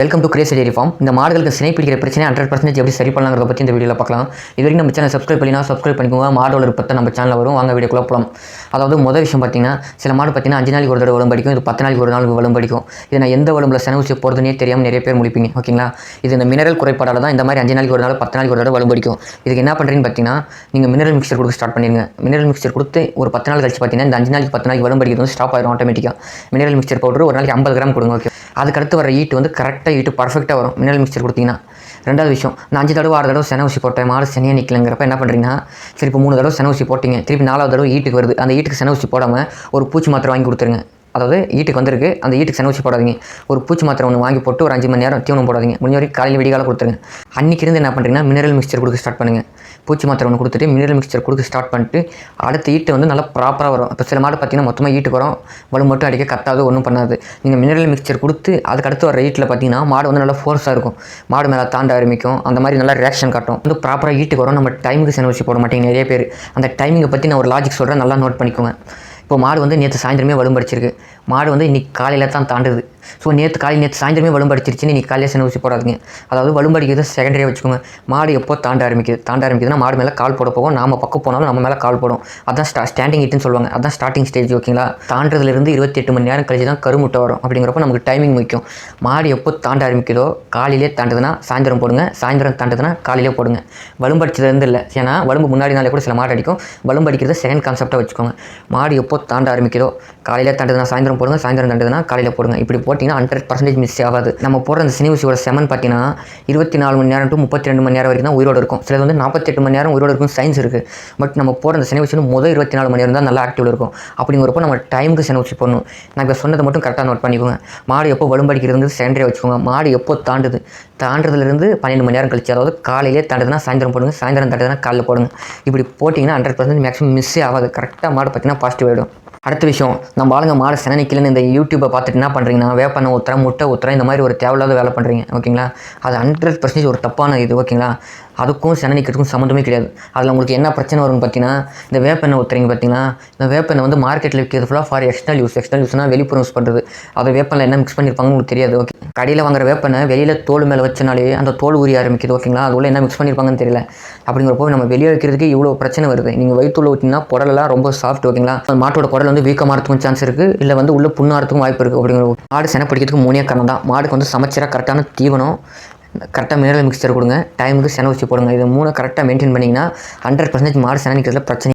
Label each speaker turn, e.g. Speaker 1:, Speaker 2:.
Speaker 1: Welcome to Grace dairy farm இந்த மாடுகளுக்கு சினை பிடிக்கிற பிரச்சனை ஹண்ட்ரட் பர்சன்டேஜ் எப்படி சரி பண்ணலாங்கிறத பற்றி இந்த வீடியோவில் பார்க்கலாம். இது வரைக்கும் நம்ம சேனல் சப்ஸ்கிரைப் பண்ணினா சப்ஸ்கிரைப் பண்ணிக்கோங்க. மாடோட பற்றி நம்ம சேனலில் வரும். வாங்க வீடியோக்குள்ள போகலாம் அதாவது முதல் விஷயம் பார்த்தீங்கன்னா சில மாடு பார்த்தீங்கன்னா அஞ்சு நாளைக்கு ஒரு தடவை வளம் படிக்கும். இது பத்து நாளைக்கு ஒரு நாளுக்கு வளம் படிக்கும். இது நான் எந்த வலும்பில் செனவுச்சு போகிறதுனே தெரியாமல் நிறைய பேர் முடிப்பீங்க ஓகேங்களா இது இந்த மினரல் குறைபாடால தான் இந்த மாதிரி அஞ்சு நாளைக்கு ஒரு நாள் பத்து நாளைக்கு ஒரு தடவை வளம் படிக்கும். இதுக்கு என்ன பண்ணுறீங்கன்னு பார்த்தீங்கன்னா நீங்கள் மினரல் மிக்சர் கொடுக்க ஸ்டார்ட் பண்ணிடுங்க மினரல் மிக்சர் கொடுத்து ஒரு பத்து நாள் கழிச்சு பார்த்தீங்கன்னா இந்த அஞ்சு நாளைக்கு பத்து நாளைக்கு வளம் படிக்கிறது வந்து ஸ்டாப் ஆயிடும் ஆட்டோமேட்டிக்காக மினரல் மிக்சர் பவுடர் ஒரு நாளைக்கு ஐம்பது கிராம் கொடுங்க ஓகே அதுக்கடுத்து வர ஈட்டு வந்து கரெக்டாக ஈட்டு பர்ஃபெக்டாக வரும். மினரல் மிக்சர் கொடுத்தீங்கன்னா. ரெண்டாவது விஷயம் நான் அஞ்சு தடவை ஆறு தடவை சென ஊசி போட்டேன் மாடு செனையாக நிற்கலங்கிறப்ப என்ன பண்ணுறீங்கன்னா சரி இப்போ மூணு தடவை சென ஊசி போட்டிங்க. திருப்பி நாலாவது தடவை ஈட்டுக்கு வருது. அந்த ஈட்டுக்கு சென ஊசி போடாமல் ஒரு பூச்சி மாத்திரை வாங்கி கொடுத்துருங்க. அதாவது ஈட்டுக்கு வந்திருக்கு. அந்த ஈட்டுக்கு சென போடாதீங்க. ஒரு பூச்சி மாத்திரை ஒன்று வாங்கி போட்டு ஒரு அஞ்சு மணி நேரம் தீவனம் போடாதீங்க. முடிஞ்ச வரைக்கும் காலையில் விடிகால கொடுத்துருங்க. அன்றைக்கி இருந்து என்ன பண்ணுறீங்கன்னா மினரல் மிக்சர் கொடுக்க ஸ்டார்ட் பண்ணுங்கள் பூச்சி மாத்திரை ஒன்று கொடுத்துட்டு மினரல் மிக்சர் கொடுக்க ஸ்டார்ட் பண்ணிட்டு அடுத்த ஈட்டு வந்து நல்லா ப்ராப்பராக வரும். இப்போ சில மாடு பார்த்தீங்கன்னா மொத்தமாக ஈட்டுக்கு வரும். வலு மட்டும் அடிக்க கத்தாது ஒன்றும் பண்ணாது. நீங்கள் மினரல் மிக்சர் கொடுத்து அதுக்கு அடுத்து வர ஈட்டில் பார்த்தீங்கன்னா மாடு வந்து நல்லா ஃபோர்ஸாக இருக்கும். மாடு மேலே தாண்ட ஆரம்பிக்கும். அந்த மாதிரி நல்லா ரியாக்ஷன் காட்டும். வந்து ப்ராப்பராக ஈட்டுக்கு வரும். நம்ம டைமுக்கு சென போட மாட்டேங்க நிறைய பேர். அந்த டைமிங்கை பற்றி நான் ஒரு லாஜிக் சொல்கிறேன் நல்லா நோட் பண்ணிக்கோங்க. இப்போ மாடு வந்து நேற்று சாயந்தரமே வலும்படிச்சிருக்கு. மாடு வந்து இன்றைக்கி காலையில் தான் தாண்டுது. ஸோ நேற்று காலையில் நேற்று சாயந்தரமே வலும்படிச்சிருச்சுன்னு நீ காலையில் சென ஊசி போடாதீங்க. அதாவது வலும்படிக்கிறது செகண்டரியாக வச்சுக்கோங்க. மாடு எப்போ தாண்ட ஆரம்பிக்குது? தாண்ட ஆரம்பிக்குதுன்னா மாடு மேலே கால் போட போகும். நாம பக்கம் போனாலும் நம்ம மேலே கால் போடும். அதான் ஸ்டா ஸ்டாண்டிங் இட்டுன்னு சொல்லுவாங்க. அதான் ஸ்டார்டிங் ஸ்டேஜ் ஓகேங்களா தாண்டதுலேருந்து இருபத்தி எட்டு மணி நேரம் கழிச்சு தான் கருமுட்டை வரும். அப்படிங்கிறப்ப நமக்கு டைமிங் முக்கியம். மாடு எப்போ தாண்ட ஆரம்பிக்குதோ காலையிலே தாண்டுதுன்னா சாயந்தரம் போடுங்க. சாயந்தரம் தாண்டதுன்னா காலையிலே போடுங்க. வலும்படிச்சதுலேருந்து இல்லை. ஏன்னா வலும்பு முன்னாடி நாளே கூட சில மாடு அடிக்கும். வலும்படிக்கிறது செகண்ட் கான்செப்டாக வச்சுக்கோங்க. மாடு எப்போ தாண்ட ஆரம்பிக்குதோ காலையில் தாண்டதுன்னா சாயந்தரம் போடுங்க. சாயந்தரம் தாண்டுதுன்னா காலையில் போடுங்க. இப்படி போட்டிங்கன்னா ஹண்ட்ரட் பர்சன்டேஜ் மிஸ் ஆகாது. நம்ம போடுற அந்த சினிவசியோட செமன் பார்த்தீங்கன்னா இருபத்தி நாலு மணி நேரம் டு முப்பத்தி ரெண்டு மணி நேரம் வரைக்கும் தான் உயிரோடு இருக்கும். சிலது வந்து நாற்பத்தெட்டு மணி நேரம் உயிரோடு இருக்கும் சயின்ஸ் இருக்குது பட் நம்ம போடுற அந்த சினிவசி வந்து முதல் இருபத்தி நாலு மணி நேரம் தான் நல்லா ஆக்டிவில் இருக்கும். அப்படிங்கிறப்போ நம்ம டைமுக்கு சினிவசி போடணும். நான் இப்போ சொன்னதை மட்டும் கரெக்டாக நோட் பண்ணிக்கோங்க. மாடு எப்போ வலும்படிக்கிறது செகண்டரியாக வச்சுக்கோங்க. மாடு எப்போ தாண்டுது? தாண்டதுலேருந்து பன்னெண்டு மணி நேரம் கழிச்சு அதாவது காலையிலே தாண்டுதுன்னா சாயந்தரம் போடுங்க. சாயந்தரம் தாண்டுதுன்னா காலையில் போடுங்க. இப்படி போட்டிங்கன்னா ஹண்ட்ரட் பர்சன்ட் மேக்ஸிமம் மிஸ்ஸே ஆகாது. கரெக்டாக மாடு பார்த்தீங்கன்னா பாசிட்டிவ் ஆகிடும் அடுத்த விஷயம் நம்ம ஆளுங்க மாடு செனனிக்கலன்னு இந்த யூடியூப்பை பார்த்துட்டு என்ன பண்ணுறீங்கன்னா வேப்பண்ணை ஊற்றுறேன் முட்டை ஊத்துறேன் இந்த மாதிரி ஒரு தேவையில்லாத வேலை பண்ணுறீங்க ஓகேங்களா? அது ஹண்ட்ரட் பர்சன்டேஜ் ஒரு தப்பான இது ஓகேங்களா? அதுக்கும் சனநிக்கிறதுக்கும் சம்மந்தமே கிடையாது. அதில் உங்களுக்கு என்ன பிரச்சனை வரும்னு பார்த்தீங்கன்னா இந்த வேப்பெண்ணை ஊற்றுறீங்க பார்த்தீங்கன்னா இந்த வேப்பெண்ணை வந்து மார்க்கெட்டில் விற்கிறது ஃபுல்லாக ஃபார் எக்ஸ்டர்னல் யூஸ் எக்ஸ்டர்னல் யூஸ்னால் வெளிப்புறம் யூஸ் பண்ணுறது அது வேப்பெண்ணெய் என்ன மிக்ஸ் பண்ணியிருப்பாங்கன்னு உங்களுக்கு தெரியாது. ஓகே கடையில் வாங்குற வேப்பெண்ணெய் வெளியில் தோல் மேலே வச்சனாலே அந்த தோல் உரிய ஆரம்பிக்குது ஓகேங்களா அது என்ன மிக்ஸ் பண்ணியிருப்பாங்கன்னு தெரியல. அப்படிங்கிறப்போ நம்ம வெளியே வைக்கிறதுக்கு இவ்வளோ பிரச்சனை வருது. நீங்கள் வயிற்றுள்ள ஊற்றினா குடலெல்லாம் ரொம்ப சாஃப்ட் ஓகேங்களா மாட்டோட குடல் வந்து வீக்கமாகறதுக்கும் சான்ஸ் இருக்குது இல்லை வந்து உள்ள புண்ணாகிறதுக்கும் வாய்ப்பு இருக்குது அப்படிங்கிற மாடு சென பிடிக்கிறதுக்கு மூணே காரணம் தான். மாடுக்கு வந்து சமைச்சராக கரெக்டான தீவனம் கரெக்டாக மினரல் மிக்சர் கொடுங்க. டைமுக்கு செனை ஊசி போடுங்க. இது மூணு கரெக்டாக மெயின்டைன் பண்ணிங்கன்னா ஹண்ட்ரட் பர்சன்டேஜ் மாடு செனை நிற்கிறதுல பிரச்சனை